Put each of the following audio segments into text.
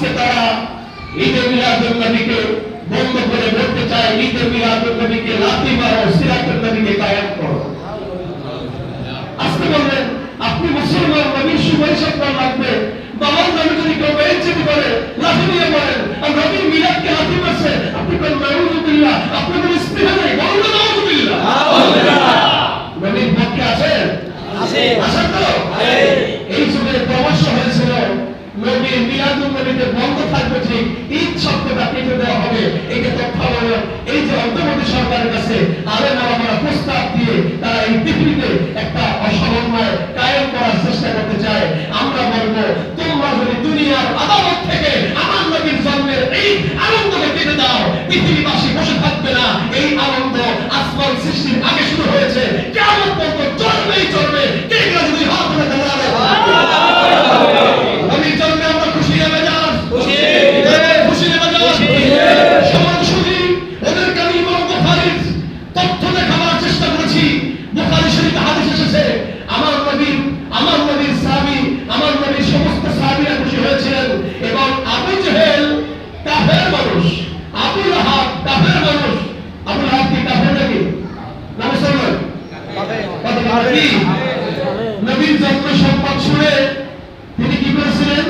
আজকে তারা ঈদে মিলাদুল নবীকে বন্ধ করে বলতে চায় ঈদে মিলাদুল নবীকে লাথি মারো, সিরাতুল নবীকে কায়েম করো। আজকে বললেন, আপনি মুসলমান নবীর শুভেচ্ছা লাগবে। চেষ্টা করতে চায়। আমরা বলব, তোমরা দুনিয়ার আদালত থেকে আমার জন্মের এই আনন্দকে কেটে দাও, পৃথিবীবাসী বসে থাকবে না। এই আনন্দ আসমান সৃষ্টির আগে শুরু হয়েছে। কি? নবীর জন্ম সংবাদ শুনে তিনি কি করেছিলেন?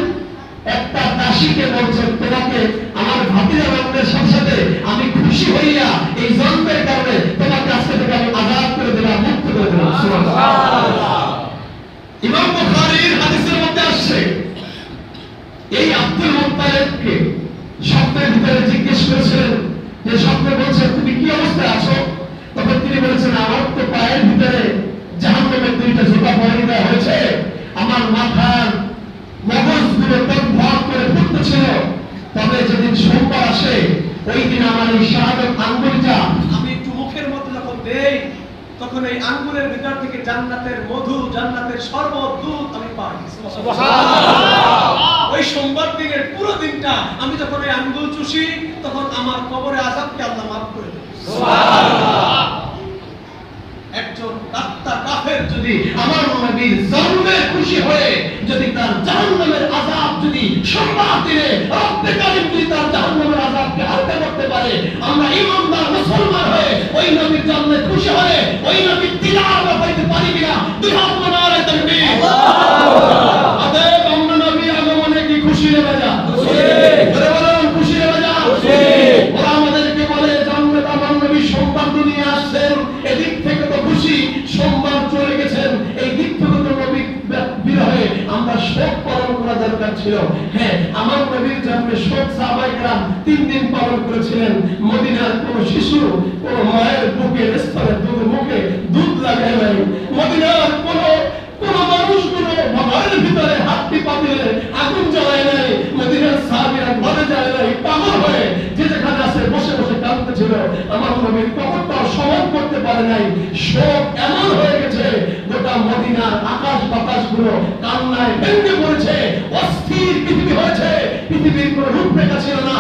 একটা দাসীকে বলছেন তোমাকে আমার ভাতিজা জন্মের সাথে সাথে আমি খুশি হইয়া এই জন্মের কারণে তোমাকে আজকে থেকে আমি আজাদ করে দিলাম মুক্ত করে দিলাম। ইমাম বুখারীর হাদিসের মধ্যে আসছে এই আব্দুল মুত্তালিবকে স্বপ্নের ভিতরে জিজ্ঞেস করেছিলেন যে স্বপ্নে বলছে তুমি কি অবস্থায় মগজগুলো তখন ভর করে ফুটতেছিল তবে যেদিন সোমবার আসে ওই দিন আমার এই শাহাদত আঙ্গুলটা আমি একটু মুখের মধ্যে যখন দেই তখন এই আঙ্গুলের ভিতর থেকে জান্নাতের মধু জান্নাতের শরবত দুধ আমি পাই। ওই সোমবার দিনের পুরো দিনটা আমি যখন ওই আঙ্গুল চুষি তখন আমার কবরে আজাবকে আল্লাহ মাফ করে দেয়। কাফের যদি আমার নবীর জন্মে খুশি হয়ে যদি তার জাহান্নামের আযাব যদি সংবাদ দিলে রব্বে কারীম যদি তার জাহান্নামের আযাবকে হালকা করতে পারে আমরা ইমানদার মুসলমান হয়ে ওই নবীর জন্মে খুশি হয়ে ওই নবীর দিদার আমরা পাইতে পারি কিনা দুই হাত মানারে তাকবীর অতএব আমরা নবীর আগমনে কি খুশি রে বাজা পালন করা দরকার ছিল হ্যাঁ আমার নবীর জন্মে শোক সাহাবাই کرام তিন দিন পালন করেছিলেন মদিনার কোন শিশু কোন মায়ের বুকে স্তরে দুধ মুখে দুধ লাগায় নাই মদিনার কোন কোন মানুষ কোন ঘরের ভিতরে হাতটি পাতিলে আগুন জ্বালায় নাই মদিনার সাহাবীরা ঘরে যায় নাই পাগল হয়ে যে যেখানে আছে বসে বসে কাঁদতেছিল আমার নবীর কবরটাও সমান করতে পারে নাই শোক এমন হয়ে গেছে মদিনার আকাশ বাতাসগুলো কান্নায় ভেঙে পড়েছে। অস্থির পৃথিবী হয়েছে। পৃথিবীর কোনো রূপরেখা ছিল না।